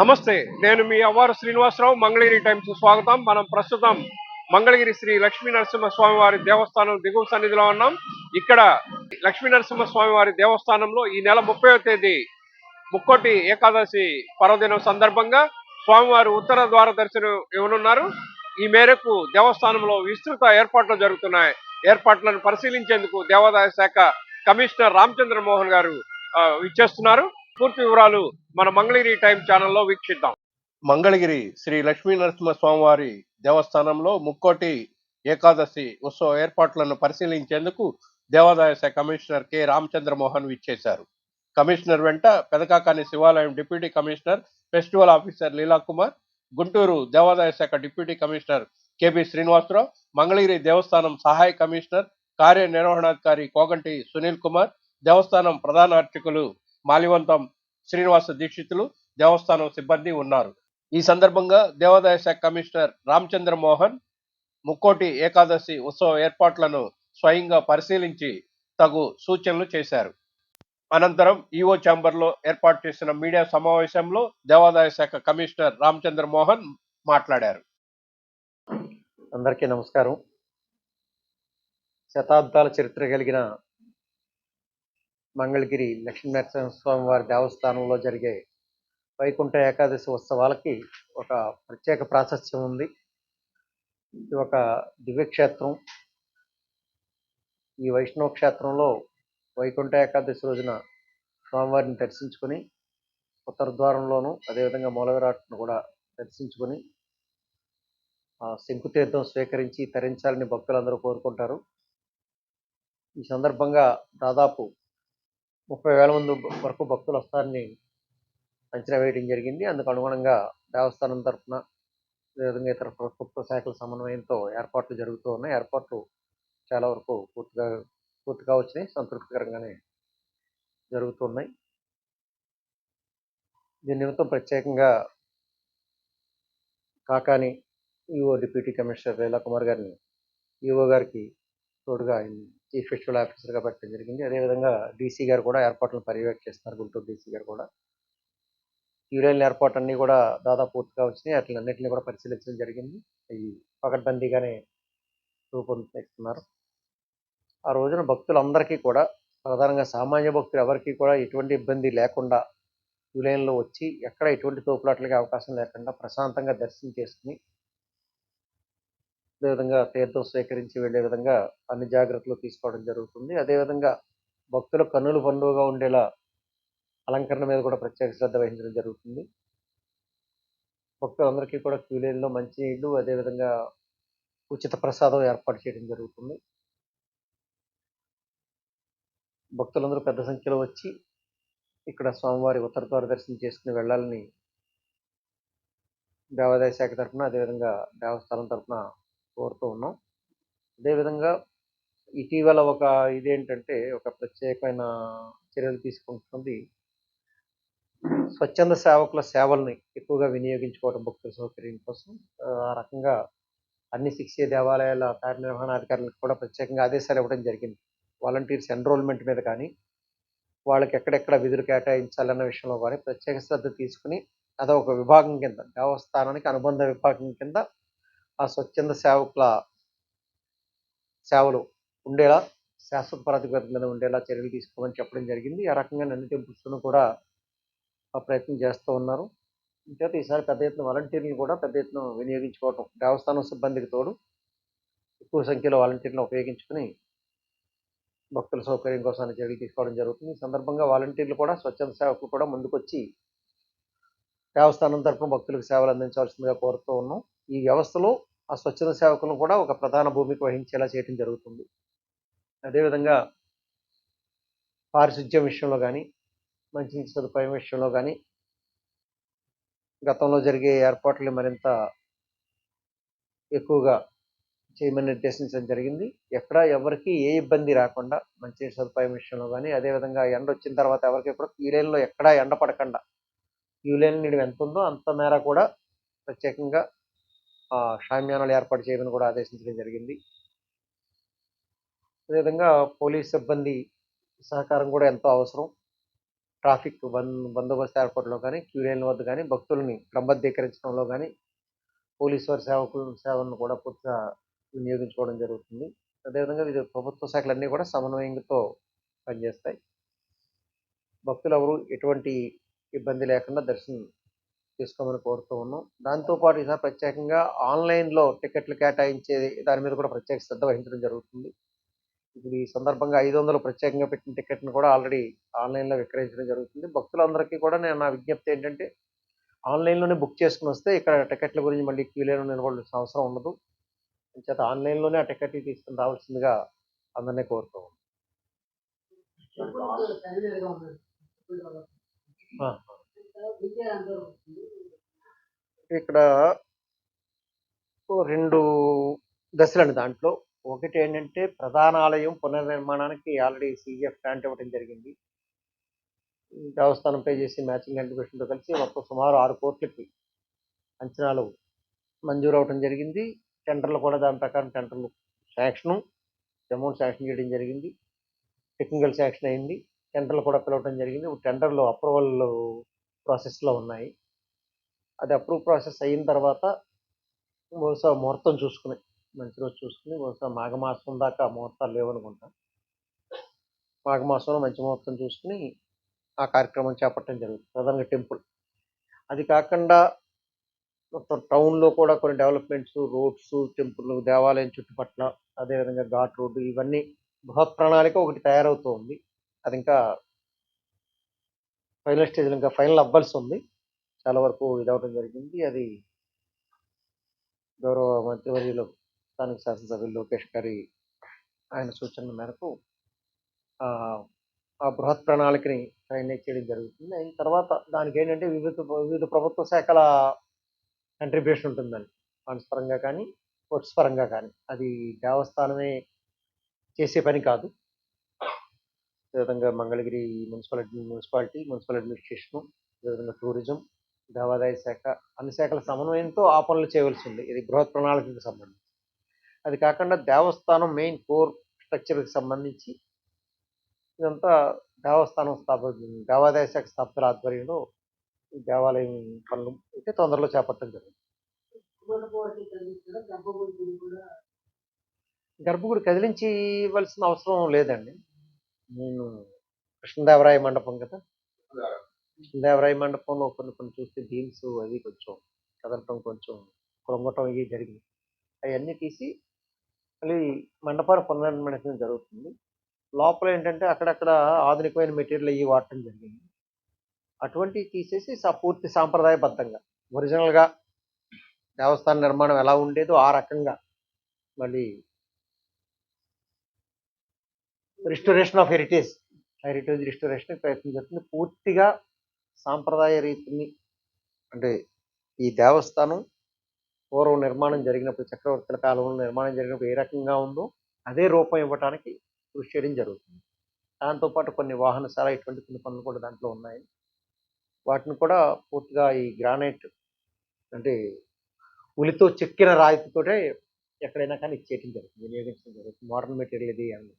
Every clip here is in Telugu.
నమస్తే నేను మీ అవ్వారు శ్రీనివాసరావు మంగళగిరి టైమ్స్ స్వాగతం. మనం ప్రస్తుతం మంగళగిరి శ్రీ లక్ష్మీ నరసింహస్వామి వారి దేవస్థానం దిగువ సన్నిధిలో ఉన్నాం. ఇక్కడ లక్ష్మీ నరసింహస్వామి వారి దేవస్థానంలో ఈ నెల ముప్పైవ తేదీ ముక్కోటి ఏకాదశి పర్వదినం సందర్భంగా స్వామివారి ఉత్తర ద్వార దర్శనం ఇవ్వనున్నారు. ఈ మేరకు దేవస్థానంలో విస్తృత ఏర్పాట్లు జరుగుతున్నాయి. ఏర్పాట్లను పరిశీలించేందుకు దేవాదాయ శాఖ కమిషనర్ రామచంద్ర మోహన్ గారు ఇచ్చేస్తున్నారు పూర్తి వివరాలు మన మంగళగిరి టైం ఛానల్లో వీక్షిద్దాం. మంగళగిరి శ్రీ లక్ష్మీ నరసింహ స్వామివారి దేవస్థానంలో ముక్కోటి ఏకాదశి ఉత్సవ ఏర్పాట్లను పరిశీలించేందుకు దేవాదాయ శాఖ కమిషనర్ కె. రామచంద్ర మోహన్ విచ్చేశారు. కమిషనర్ వెంట పెదకాకాని శివాలయం deputy commissioner festival officer Leela Kumar Guntur దేవాదాయ శాఖ deputy commissioner KB Srinivasarao Mangalagiri దేవస్థానం సహాయ కమిషనర్ కార్యనిర్వహణాధికారి కోగంటి సునీల్ కుమార్ దేవస్థానం ప్రధాన అర్చకులు మాలివంతం శ్రీనివాస దీక్షితులు దేవస్థానం సిబ్బంది ఉన్నారు. ఈ సందర్భంగా దేవాదాయ శాఖ కమిషనర్ రామచంద్ర మోహన్ ముక్కోటి ఏకాదశి ఉత్సవ ఏర్పాట్లను స్వయంగా పరిశీలించి తగు సూచనలు చేశారు. అనంతరం ఈఓ ఛాంబర్లో ఏర్పాటు చేసిన మీడియా సమావేశంలో దేవాదాయ శాఖ కమిషనర్ రామచంద్ర మోహన్ మాట్లాడారు. అందరికీ నమస్కారం. శతాబ్దాల చరిత్ర కలిగిన మంగళగిరి లక్ష్మీనరసింహస్వామి వారి దేవస్థానంలో జరిగే వైకుంఠ ఏకాదశి ఉత్సవాలకి ఒక ప్రత్యేక ప్రాశస్త్యం ఉంది. ఇది ఒక దివ్యక్షేత్రం. ఈ వైష్ణవ క్షేత్రంలో వైకుంఠ ఏకాదశి రోజున స్వామివారిని దర్శించుకొని ఉత్తరద్వారంలోను అదేవిధంగా మూలవిరాట్ను కూడా దర్శించుకొని శంకుతీర్థం స్వీకరించి తరించాలని భక్తులందరూ కోరుకుంటారు. ఈ సందర్భంగా దాదాపు ముప్పై వేల మంది వరకు భక్తులు వస్తారని అంచనా వేయడం జరిగింది. అందుకు అనుగుణంగా దేవస్థానం తరఫున అదేవిధంగా ఇతర ప్రభుత్వ శాఖల సమన్వయంతో ఏర్పాట్లు జరుగుతూ ఉన్నాయి. ఏర్పాట్లు చాలా వరకు పూర్తిగా పూర్తిగా వచ్చినాయి. సంతృప్తికరంగానే జరుగుతున్నాయి దీని నిమిత్తం ప్రత్యేకంగా Kakani EO deputy commissioner Leela Kumar గారిని ఈఓ గారికి తోడుగా ఆయన చీఫ్ ఫెస్టివల్ ఆఫీసర్గా పెట్టడం జరిగింది. అదేవిధంగా డీసీ గారు కూడా ఏర్పాట్లను పర్యవేక్షిస్తున్నారు గుంటూరు డీసీ గారు కూడా. యూరియల్ ఏర్పాటు అన్నీ కూడా దాదాపు పూర్తిగా వచ్చినాయి. వాటిని అన్నింటినీ కూడా పరిశీలించడం జరిగింది. అవి పకడ్బందీగానే రూపొందిస్తున్నారు. ఆ రోజున భక్తులందరికీ కూడా ప్రధానంగా సామాన్య భక్తులు ఎవరికీ కూడా ఎటువంటి ఇబ్బంది లేకుండా యూలైన్లో వచ్చి ఎక్కడ ఎటువంటి తోపులాట్లకి అవకాశం లేకుండా ప్రశాంతంగా దర్శనం చేసుకుని అదేవిధంగా తీర్థం స్వీకరించి వెళ్ళే విధంగా అన్ని జాగ్రత్తలు తీసుకోవడం జరుగుతుంది. అదేవిధంగా భక్తుల కన్నులు పండుగగా ఉండేలా అలంకరణ మీద కూడా ప్రత్యేక శ్రద్ధ వహించడం జరుగుతుంది. భక్తులందరికీ కూడా క్యూలైన్లో మంచి నీళ్ళు అదేవిధంగా ఉచిత ప్రసాదం ఏర్పాటు చేయడం జరుగుతుంది. భక్తులందరూ పెద్ద సంఖ్యలో వచ్చి ఇక్కడ స్వామివారి ఉత్తర ద్వార దర్శనం చేసుకుని వెళ్ళాలని దేవాదాయ శాఖ తరఫున అదేవిధంగా దేవస్థానం తరఫున కోరుతూ ఉన్నాం. అదేవిధంగా ఇటీవల ఒక ఇదేంటంటే ఒక ప్రత్యేకమైన చర్యలు తీసుకుంటుంది. స్వచ్ఛంద సేవకుల సేవల్ని ఎక్కువగా వినియోగించుకోవడం భక్తుల సౌకర్యం కోసం ఆ రకంగా అన్ని శిక్షే దేవాలయాల కార్యనిర్వహణాధికారులకు కూడా ప్రత్యేకంగా ఆదేశాలు ఇవ్వడం జరిగింది. వాలంటీర్స్ ఎన్రోల్మెంట్ మీద కానీ వాళ్ళకి ఎక్కడెక్కడ విధులు కేటాయించాలన్న విషయంలో కానీ ప్రత్యేక శ్రద్ధ తీసుకుని అదొక విభాగం కింద దేవస్థానానికి అనుబంధ విభాగం కింద ఆ స్వచ్ఛంద సేవకుల సేవలు ఉండేలా శాశ్వత ప్రాతిపదిక మీద ఉండేలా చర్యలు తీసుకోమని చెప్పడం జరిగింది. ఆ రకంగా నన్ను టెంపుల్స్ను కూడా ఆ ప్రయత్నం చేస్తూ ఉన్నారు. ఇంకా ఈసారి పెద్ద ఎత్తున వాలంటీర్లు కూడా పెద్ద ఎత్తున వినియోగించుకోవటం దేవస్థానం సిబ్బందికి తోడు ఎక్కువ సంఖ్యలో వాలంటీర్లను ఉపయోగించుకుని భక్తుల సౌకర్యం కోసం చర్యలు తీసుకోవడం జరుగుతుంది. ఈ సందర్భంగా వాలంటీర్లు కూడా స్వచ్ఛంద సేవకులు కూడా ముందుకొచ్చి దేవస్థానం తరపున భక్తులకు సేవలు అందించాల్సిందిగా కోరుతూ ఉన్నాం. ఈ వ్యవస్థలో ఆ స్వచ్ఛంద సేవకులను కూడా ఒక ప్రధాన భూమిక వహించేలా చేయడం జరుగుతుంది. అదేవిధంగా పారిశుధ్యం విషయంలో కానీ మంచినీటి సదుపాయం విషయంలో కానీ గతంలో జరిగే ఏర్పాట్లు మరింత ఎక్కువగా చేయమని నిర్దేశించడం జరిగింది. ఎక్కడ ఎవరికి ఏ ఇబ్బంది రాకుండా మంచినీటి సదుపాయం విషయంలో కానీ అదేవిధంగా ఎండ వచ్చిన తర్వాత ఎవరికి కూడా క్యూలైన్లో ఎక్కడా ఎండ పడకుండా క్యూలైన్ నీడు ఎంత ఉందో అంత మేర కూడా ప్రత్యేకంగా షామ్యానాలు ఏర్పాటు చేయమని కూడా ఆదేశించడం జరిగింది. అదేవిధంగా పోలీస్ సిబ్బంది సహకారం కూడా ఎంతో అవసరం. ట్రాఫిక్ బంద్ బందోబస్తు ఏర్పాటులో కానీ క్యూ వద్ద కానీ భక్తుల్ని క్రమబద్ధీకరించడంలో కానీ పోలీసు వారి సేవకుల సేవలను కూడా పూర్తిగా వినియోగించుకోవడం జరుగుతుంది. అదేవిధంగా వివిధ ప్రభుత్వ శాఖలన్నీ కూడా సమన్వయంతో పనిచేస్తాయి. భక్తులు ఎవరు ఎటువంటి ఇబ్బంది లేకుండా దర్శనం చేసుకోమని కోరుతూ ఉన్నాం. దాంతోపాటు ఈసారి ప్రత్యేకంగా ఆన్లైన్లో టికెట్లు కేటాయించే దాని మీద కూడా ప్రత్యేక శ్రద్ధ వహించడం జరుగుతుంది. ఇప్పుడు ఈ సందర్భంగా ఐదు వందలు ప్రత్యేకంగా పెట్టిన టికెట్ను కూడా ఆల్రెడీ ఆన్లైన్లో విక్రయించడం జరుగుతుంది. భక్తులందరికీ కూడా నేను నా విజ్ఞప్తి ఏంటంటే ఆన్లైన్లోనే బుక్ చేసుకుని వస్తే ఇక్కడ టికెట్ల గురించి మళ్ళీ క్యూలో నిలబడాల్సిన అవసరం ఉండదు. చేత ఆన్లైన్లోనే ఆ టికెట్ తీసుకుని రావాల్సిందిగా అందరినీ కోరుతూ ఉన్నాం. ఇక్కడ రెండు దశలండి దాంట్లో. ఒకటి ఏంటంటే ప్రధాన ఆలయం పునర్నిర్మాణానికి ఆల్రెడీ సీజీఎఫ్ గ్రాంట్ ఇవ్వడం జరిగింది. దేవస్థానం పే చేసి మ్యాచింగ్ కంట్రిబ్యూషన్తో కలిసి మొత్తం సుమారు ఆరు కోట్లకి అంచనాలు మంజూరు అవడం జరిగింది. టెండర్లు కూడా దాని ప్రకారం టెండర్లు శాంక్షను అమౌంట్ శాంక్షన్ చేయడం జరిగింది. టెక్నికల్ శాంక్షన్ అయింది. టెండర్లు కూడా పిలవడం జరిగింది. టెండర్లు అప్రూవల్ ప్రాసెస్లో ఉన్నాయి. అది అప్రూవ్ ప్రాసెస్ అయిన తర్వాత బహుశా ముహూర్తం చూసుకుని మంచి రోజు చూసుకుని బహుశా మాఘమాసం దాకా ముహూర్తాలు లేవనుకుంటా. మాఘమాసంలో మంచి ముహూర్తం చూసుకుని ఆ కార్యక్రమం చేపట్టడం జరుగుతుంది. ప్రధానంగా టెంపుల్. అది కాకుండా మొత్తం టౌన్లో కూడా కొన్ని డెవలప్మెంట్స్ రోడ్స్ టెంపుల్ దేవాలయం చుట్టుపక్కల అదేవిధంగా ఘాట్ రోడ్డు ఇవన్నీ బృహత్ ప్రణాళిక ఒకటి తయారవుతూ ఉంది అది ఇంకా ఫైనల్ స్టేజ్లో ఇంకా ఫైనల్ అవ్వాల్సి ఉంది. చాలా వరకు ఇదవడం జరిగింది. అది గౌరవ మంత్రివర్యులు స్థానిక శాసనసభ్యులు లోకేష్ గారి ఆయన సూచనల మేరకు ఆ, బృహత్ ప్రణాళికని ఫైనలైజ్ చేయడం జరుగుతుంది. అయిన తర్వాత దానికి ఏంటంటే వివిధ వివిధ ప్రభుత్వ శాఖల కంట్రిబ్యూషన్ ఉంటుందండి ఫండ్స్ పరంగా కానీ వర్క్స్ పరంగా కానీ. అది దేవస్థానమే చేసే పని కాదు. అదేవిధంగా Mangalagiri municipal municipality municipal administration అదేవిధంగా టూరిజం దేవాదాయ శాఖ అన్ని శాఖల సమన్వయంతో ఆ పనులు చేయవలసింది. ఇది బృహత్ ప్రణాళికకు సంబంధించి. అది కాకుండా దేవస్థానం మెయిన్ కోర్ స్ట్రక్చర్కి సంబంధించి ఇదంతా దేవస్థానం స్థాప దేవాదాయ శాఖ స్థాపకుల ఆధ్వర్యంలో ఈ దేవాలయం పనులు అయితే తొందరలో చేపట్టడం జరిగింది గర్భగుడి కదిలించి ఇవ్వాల్సిన అవసరం లేదండి. నేను కృష్ణదేవరాయ మండపం కదా. దేవరాయ మండపంలో కొన్ని కొన్ని చూస్తే బీమ్స్ అవి కొంచెం కదలటం కొంచెం కృంగటం ఇవి జరిగింది. అవన్నీ తీసి మళ్ళీ మండపాన్ని పునర్నిర్మాణం జరుగుతుంది. లోపల ఏంటంటే అక్కడక్కడ ఆధునికమైన మెటీరియల్ అవి వాడటం జరిగింది. అటువంటివి తీసేసి పూర్తి సాంప్రదాయబద్ధంగా ఒరిజినల్గా దేవస్థాన నిర్మాణం ఎలా ఉండేదో ఆ రకంగా మళ్ళీ restoration of heritage heritage restoration ప్రయత్నం చేస్తుంది పూర్తిగా సాంప్రదాయ రీతిని అంటే ఈ దేవస్థానం పూర్వం నిర్మాణం జరిగినప్పుడు చక్రవర్తుల కాలంలో నిర్మాణం జరిగినప్పుడు ఏ రకంగా ఉందో అదే రూపం ఇవ్వటానికి కృషి చేయడం జరుగుతుంది. దాంతోపాటు కొన్ని వాహనశాల ఇటువంటి కొన్ని పనులు కూడా దాంట్లో ఉన్నాయి. వాటిని కూడా పూర్తిగా ఈ గ్రానైట్ అంటే ఉలితో చెక్కిన రాయితీతోటే ఎక్కడైనా కానీ ఇచ్చేయటం జరుగుతుంది వినియోగించడం జరుగుతుంది. మోడర్న్ మెటీరియల్ ఇది అని.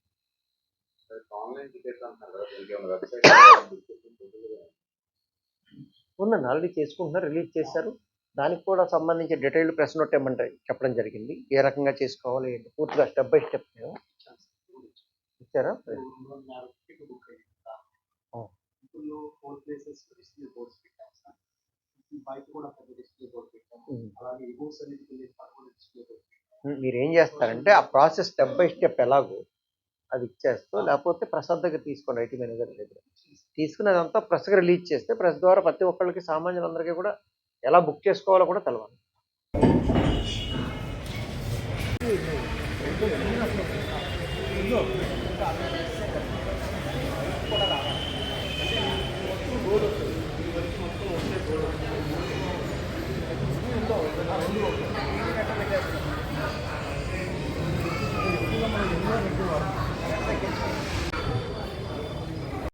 ఉందండి ఆల్రెడీ చేసుకుంటున్నారు రిలీజ్ చేశారు. దానికి కూడా సంబంధించి డీటెయిల్డ్ ప్రెస్ నోట్ ఏమంటే చెప్పడం జరిగింది. ఏ రకంగా చేసుకోవాలి ఏంటి? పూర్తిగా స్టెప్ బై స్టెప్ ఇచ్చారా? బోర్డ్ ఉమ్, మీరు ఏం చేస్తారంటే ఆ ప్రాసెస్ స్టెప్ బై స్టెప్ ఎలాగో అది ఇచ్చేస్తూ లేకపోతే ప్రసాద్ దగ్గర తీసుకోండి ఐటీ మేనేజర్ దగ్గర. తీసుకుని అదంతా ప్రెస్కి రిలీజ్ చేస్తే ప్రెస్ ద్వారా ప్రతి ఒక్కళ్ళకి సామాన్యులందరికీ కూడా ఎలా బుక్ చేసుకోవాలో కూడా తెలవాలి.